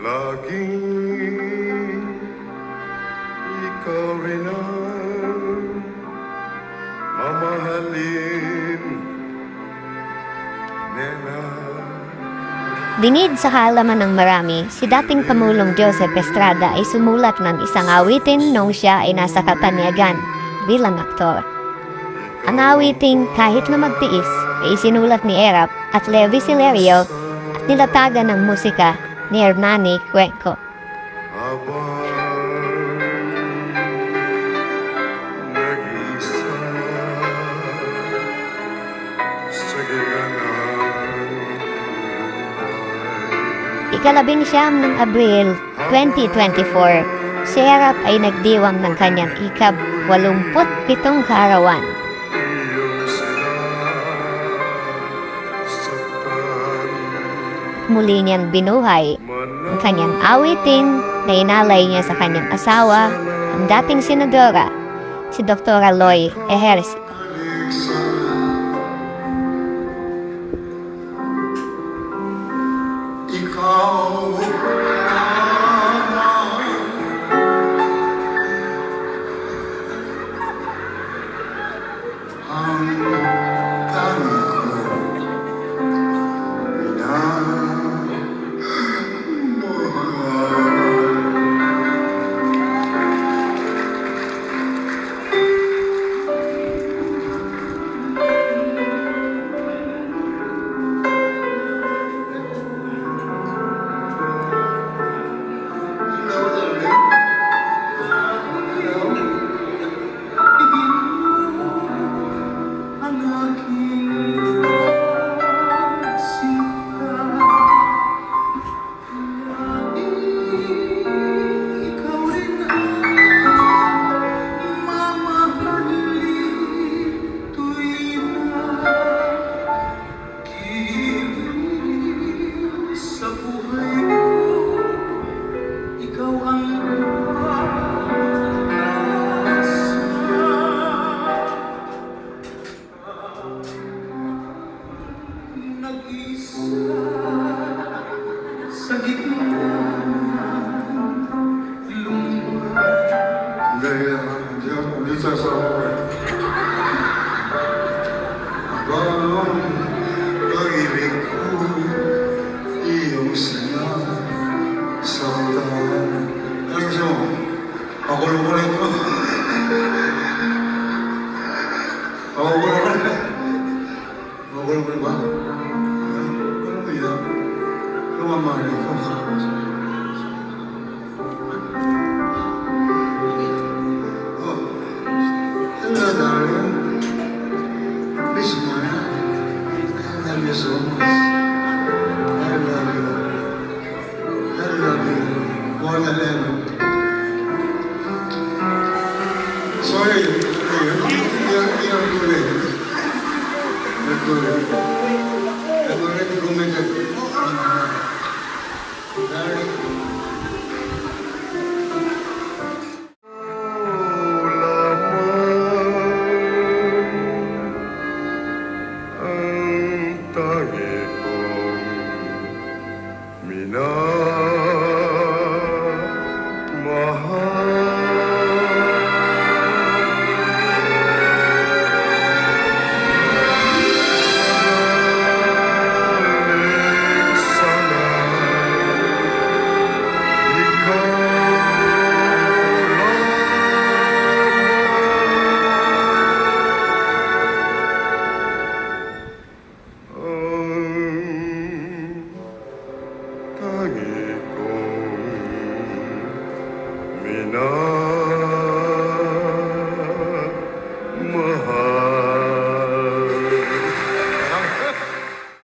Laging ikaw rin ang mamahalin, nena. Dinid sa kaalaman ng marami, si dating Pamulong Joseph Estrada ay sumulat ng isang awitin nung siya ay nasa kataniagan bilang aktor. Ang awiting kahit na magtiis ay sinulat ni Erap at Levi Silerio at nilatagan ng musika ni Hernani Cuenco. Ikalabing siyam ng Abril 2024, si Erap ay nagdiwang ng kanyang ikab 87 kaarawan. Muli niyan binuhay ang kanyang awitin na inalay niya sa kanyang asawa, ang dating senadora, si Dr. Aloy Ejercito. Ikaw 얼굴 봐. Lumamali ko. Oh, hello, darling. Miss mo na. I love you so much. I love you. I love you more than ever. Sorry, you're, you're, you're late. You're too Oh.